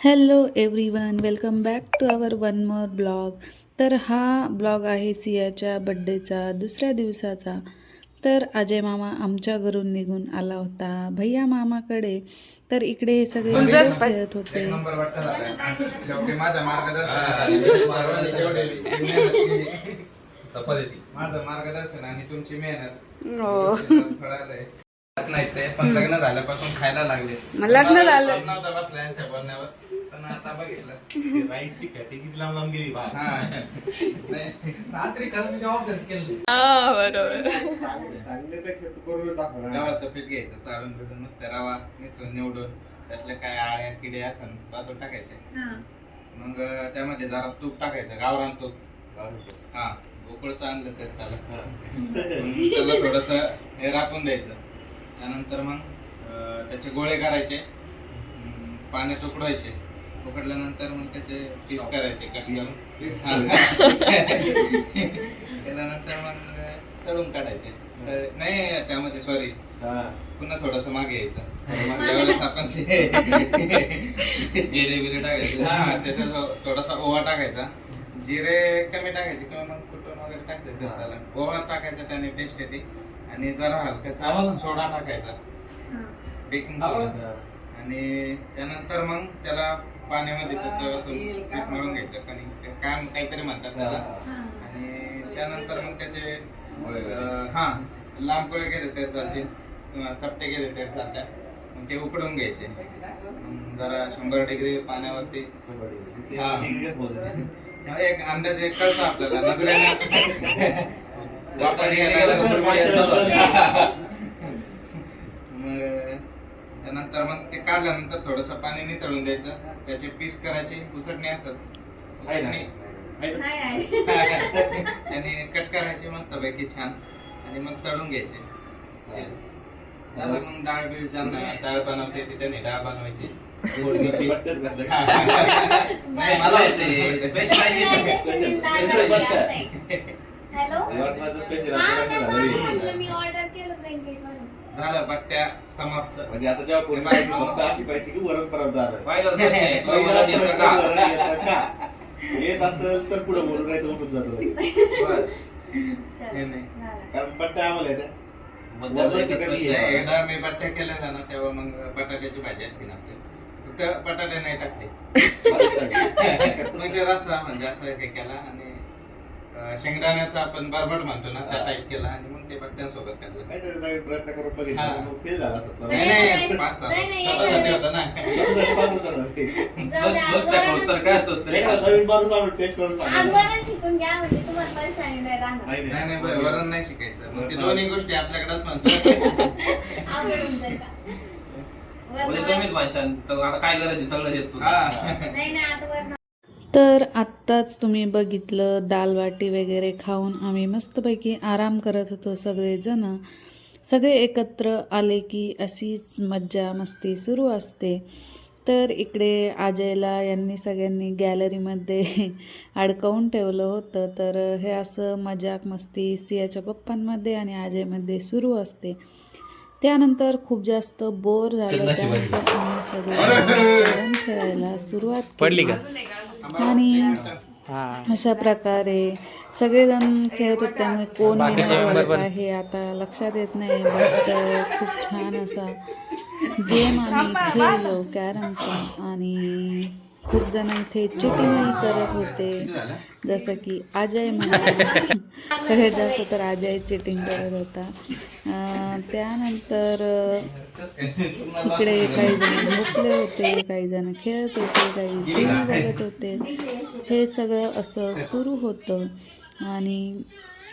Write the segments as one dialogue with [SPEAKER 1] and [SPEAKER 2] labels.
[SPEAKER 1] Hello everyone welcome back to our one more blog तर हा blog आहे सियाच्या बड्डेचा दुसऱ्या दिवसाचा. तर अजय मामा आमच्या घरून निघून आला होता भैया मामाकडे. तर इकडे हे सगळे खेळत होते.
[SPEAKER 2] माझं मार्गदर्शन आणि तुमची मेहनत. फळालंय. नाही ते पण लग्न झाल्यापासून खायला लागले.
[SPEAKER 1] लग्न झालं.
[SPEAKER 2] विश्वास नव्हता बसला यांच्या बोलण्यावर. पण आता बघितलं.
[SPEAKER 3] राईसची कॅटी किती लांब लांब गेली बा.
[SPEAKER 2] हा. नाही.
[SPEAKER 3] सांगण्यापेक्षा तू करून दाखव ना.
[SPEAKER 2] गव्हाचं पीठ घ्यायचं चाळून बिळून मस्त रवा मिसळून निवडून त्यातले काय आळ्या किडे असन बाजूला टाकायचे. मग अं, त्यामध्ये जरा तूप टाकायचं गावरान तूप. हा गोकुळचं आणलं तरी चालत मग त्याला थोडस हे राखून द्यायचं. त्यानंतर मग त्याचे गोळे करायचे पाण्यात उकडवायचे उकडल्यानंतर मग त्याचे पीस करायचे कट
[SPEAKER 3] Piece
[SPEAKER 2] करून हा. केल्यानंतर मग तळून काढायचे तर- नाही त्यामध्ये सॉरी
[SPEAKER 3] हा.
[SPEAKER 2] पुन्हा थोडस मागे यायचं मग ज्यावेळेस आपण ते जिरे बिरे टाकायचे हा त्याच्यात थोडासा ओवा टाकायचा जिरे कमी टाकायचे किंवा मग कुटून वगैरे टाकायचं तरी चालेल. ओवा टाकायचा त्याने टेस्ट येते. आणि जरा हलकासा सोडा टाकायचा. Baking soda. आणि त्यानंतर मग त्याला पाण्यामध्ये त्याचं असं पीठ मळून घ्यायचं. कणी काय काहीतरी म्हणतात त्याला. आणि त्यानंतर मग त्याचे हा लांब गोळे गेले तरी चालतील किंवा चपटे गेले तरी चालतात मग ते उकडून घ्यायचे. मग जरा शंभर डिग्री पाण्यावरती. हा. एक अंदाजे कळतो आपल्याला. नजरेनं. मग त्यानंतर मग ते काढल्यानंतर थोडस पाणी नितळून द्यायचं. त्याचे पीस करायचे. उचटणी असत? उचटणी? आणि कट करायचे मस्त पैकी छान. आणि मग तळून घ्यायचे. त्याला मग डाळ बीळ ज्यांना डाळ बनवते ते त्यांनी डाळ बनवायची. मला येते स्पेशलायझेशन
[SPEAKER 4] हॅलो हा
[SPEAKER 3] झालं
[SPEAKER 4] पण
[SPEAKER 3] रे.
[SPEAKER 4] म्हटलं मी ऑर्डर केलं ब्लँकेट म्हणून.
[SPEAKER 2] झालं बट्ट्या समाप्त.
[SPEAKER 3] म्हणजे आता जेव्हा फक्त अशी पाहिजे की वरण परत
[SPEAKER 2] पाहिलं तर नाही, येतं का?
[SPEAKER 3] येतं असेल तर पुढे बोलून नाही तर उठून जातो.
[SPEAKER 2] बस.
[SPEAKER 4] चल,
[SPEAKER 2] नाही, नाही.
[SPEAKER 3] कारण पट्ट्या आम्हाला येत्या.
[SPEAKER 2] बदलायचं
[SPEAKER 3] कमी
[SPEAKER 2] प्रश्न
[SPEAKER 3] आहे.
[SPEAKER 2] आहे. एकदा मी बट्ट्या केल्या ना तेव्हा मग बटाट्याची भाजी असते ना आपली. फक्त बटाटे नाही टाकले. ते रस्सा म्हणजे असं हे केला आणि शेंगदाण्याचा आपण बरबट म्हणतो ना त्या. टाईप केला आणि मग ते बट्ट्यांसोबत खाल्लं.
[SPEAKER 3] प्रयत्न करून. बघितलं फेल झाला असत
[SPEAKER 2] नाही नाही पाच सहा होता ना. काय असतो
[SPEAKER 4] वरण म्हणजे नाही
[SPEAKER 2] वरण नाही शिकायचं. मग ते. दोन्ही गोष्टी आपल्याकडेच म्हणतो.
[SPEAKER 5] म्हणजे
[SPEAKER 4] वरण-
[SPEAKER 5] तुम्हीच भाषण. तर आता काय करायचं सगळं देतो.
[SPEAKER 4] नाही नाही आता वरण
[SPEAKER 1] तर आत्ताच तुम्ही बघितलं दालवाटी वगैरे खाऊन आम्ही मस्तपैकी आराम करत होतो सगळेजण. सगळे एकत्र आले की अशीच मज्जा मस्ती सुरू असते. तर इकडे अजयला यांनी सगळ्यांनी गॅलरीमध्ये अडकवून ठेवलं होतं. तर हे असं मजाक मस्ती सियाच्या पप्पांमध्ये आणि अजयमध्ये सुरू असते. त्यानंतर खूप जास्त बोर झालं त्यानंतर आम्ही सगळे कॅरम खेळायला सुरुवात पडली का? आणि अशा प्रकारे सगळेजण खेळत होते त्यामुळे कोण का हे आता लक्षात येत नाही बट खूप छान असा गेम आम्ही खेळलो कॅरमचा आणि खूप जण इथे चिटिंगही करत होते. जसं की अजय म्हणा सगळ्यात जास्त तर अजय चिटिंग करत होता. त्यानंतर इकडे काही जण झोपले होते काही जण खेळत होते काही टी व्ही बघत होते. हे सगळं असं सुरू होतं. आणि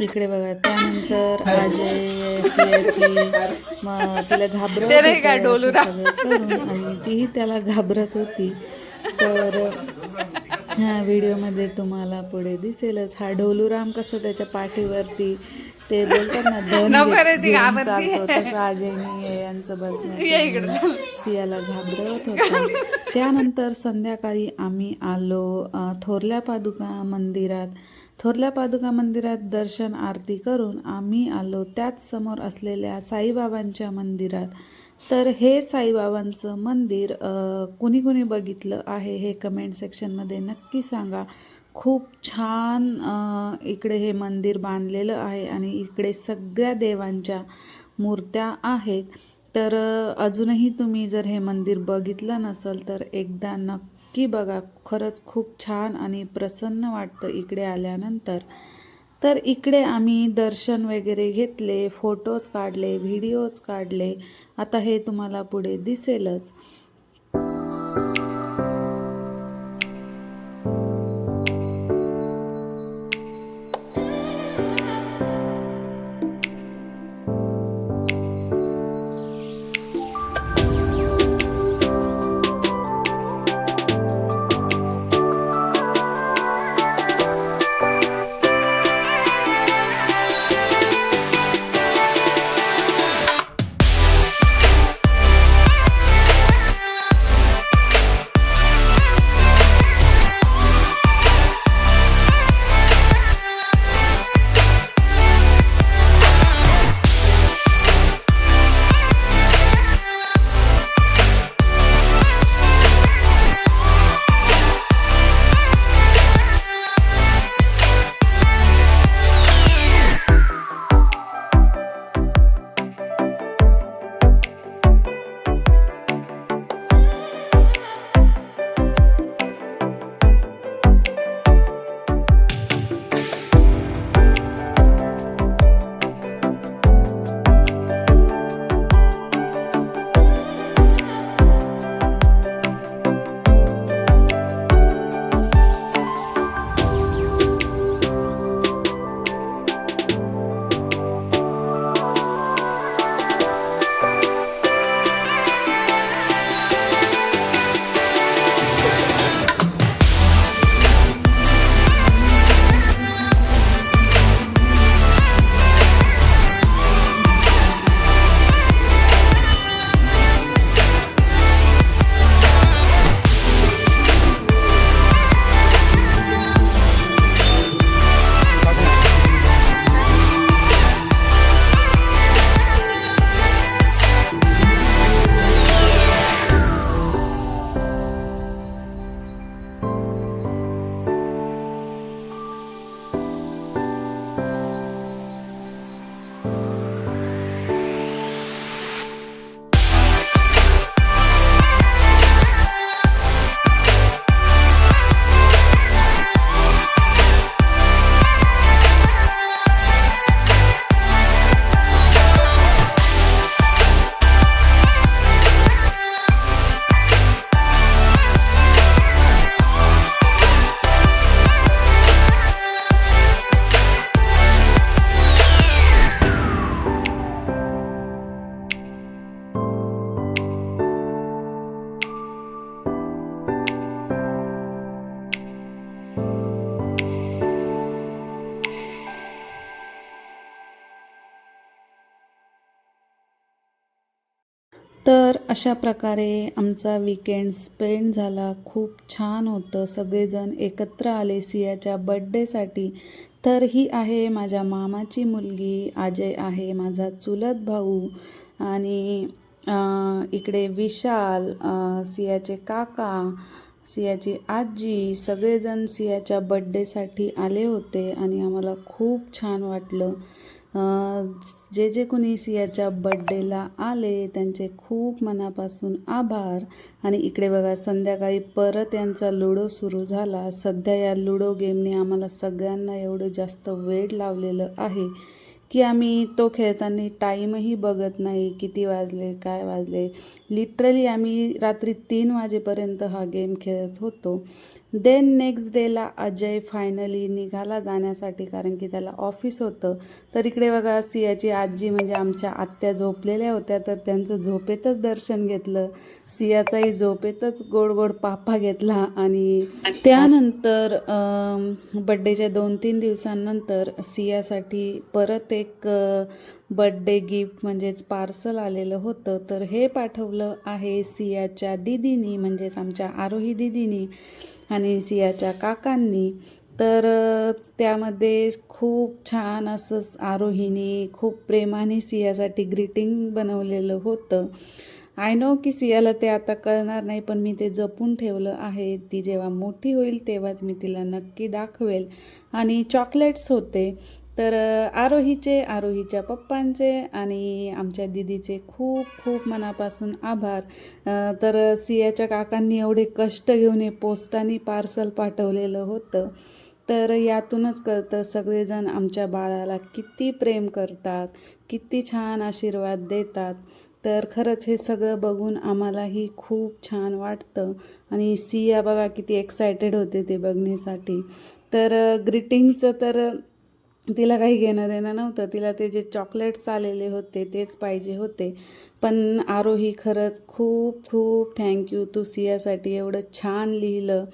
[SPEAKER 1] इकडे बघा त्यानंतर अजय मग तिला घाबरत सगळं करून. आणि तीही त्याला घाबरत होती. तर ह्या व्हिडिओमध्ये तुम्हाला पुढे दिसेलच. हा ढोलूराम कसं त्याच्या पाठीवरती ते बोलतात ना घेऊन चालतो. तसं अजयनी यांचं बसण्याचं सियाला घाबरवत होतं. त्यानंतर संध्याकाळी आम्ही आलो थोरल्या पादुका मंदिरात. थोरल्या पादुका मंदिरात दर्शन आरती करून आम्ही आलो. त्याच समोर असलेल्या साईबाबांच्या मंदिरात. तर हे साईबाबांचं मंदिर कुणी कुणी बघितलं आहे हे कमेंट सेक्शनमध्ये नक्की सांगा. खूप छान इकडे हे मंदिर बांधलेलं आहे आणि इकडे सगळ्या देवांच्या मूर्त्या आहेत. तर अजूनही तुम्ही जर हे मंदिर बघितलं नसेल तर एकदा नक्की बघा. खरंच खूप छान आणि प्रसन्न वाटतं इकडे आल्यानंतर. तर इकडे आम्ही दर्शन वगैरे घेतले फोटोज काढले व्हिडिओज काढले. आता हे तुम्हाला पुढे दिसेलच. तर अशा प्रकारे आमचा विकेंड स्पेंड झाला. खूप छान होतं. सगळेजण एकत्र आले सियाच्या बड्डेसाठी तर ही आहे माझ्या मामाची मुलगी अजय आहे माझा चुलत भाऊ आणि इकडे विशाल सियाचे काका सियाची आजी सगळेजण सियाच्या बड्डेसाठी आले होते आणि आम्हाला खूप छान वाटलं. जे जे कोणी सियाच्या बड्डेला आले त्यांचे खूप मनापासून आभार. आणि इकडे बघा संध्याकाळी परत यांचा लुडो सुरू झाला. सध्या या लुडो गेमने आम्हाला सगळ्यांना एवढं जास्त वेळ लावलेलं आहे की आम्ही तो खेळताना टाईमही बघत नाही किती वाजले काय वाजले. लिटरली आम्ही रात्री तीन वाजेपर्यंत हा गेम खेळत होतो. देन नेक्स्ट डेला अजय फायनली निघाला जाण्यासाठी कारण की त्याला ऑफिस होतं. तर इकडे बघा सियाची आजी म्हणजे आमच्या आत्या झोपलेल्या होत्या. तर त्यांचं झोपेतच दर्शन घेतलं. सियाचाही झोपेतच गोड गोड पापा घेतला आणि त्यानंतर बड्डेच्या दोन तीन दिवसांनंतर सियासाठी परत एक बड्डे गिफ्ट म्हणजेच पार्सल आलेलं होतं. तर हे पाठवलं आहे सियाच्या दिदीनी म्हणजेच आमच्या आरोही दिदीनी. आणि सियाच्या काकांनी. तर त्यामध्ये खूप छान असं आरोहीने खूप प्रेमाने सियासाठी ग्रीटिंग बनवलेलं होतं. आय नो की सियाला ते आता कळणार नाही पण मी ते जपून ठेवलं आहे. ती जेव्हा मोठी होईल तेव्हाच मी तिला नक्की दाखवेल. आणि चॉकलेट्स होते. तर आरोहीचे आरोहीच्या पप्पांचे आणि आमच्या दिदीचे खूप खूप मनापासून आभार. तर सियाच्या काकांनी एवढे कष्ट घेऊन हे पोस्टाने पार्सल पाठवलेलं होतं. तर यातूनच कळतं सगळेजण आमच्या बाळाला किती प्रेम करतात किती छान आशीर्वाद देतात. तर खरंच हे सगळं बघून आम्हालाही खूप छान वाटतं. आणि सिया बघा किती एक्सायटेड होते ते बघण्यासाठी. तर ग्रीटिंगचं तर तिला काही घेणं देणं नव्हतं. तिला ते जे चॉकलेट्स आलेले होते तेच पाहिजे होते. पण आरोही खरंच खूप खूप थँक्यू तू सियासाठी एवढं छान लिहिलं.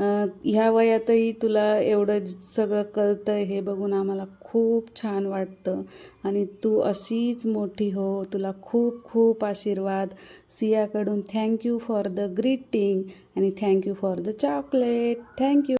[SPEAKER 1] ह्या वयातही तुला एवढं सगळं कळतं हे बघून आम्हाला खूप छान वाटतं. आणि तू अशीच मोठी हो. तुला खूप खूप आशीर्वाद. सियाकडून thank you for the greeting आणि thank you for the chocolate thank you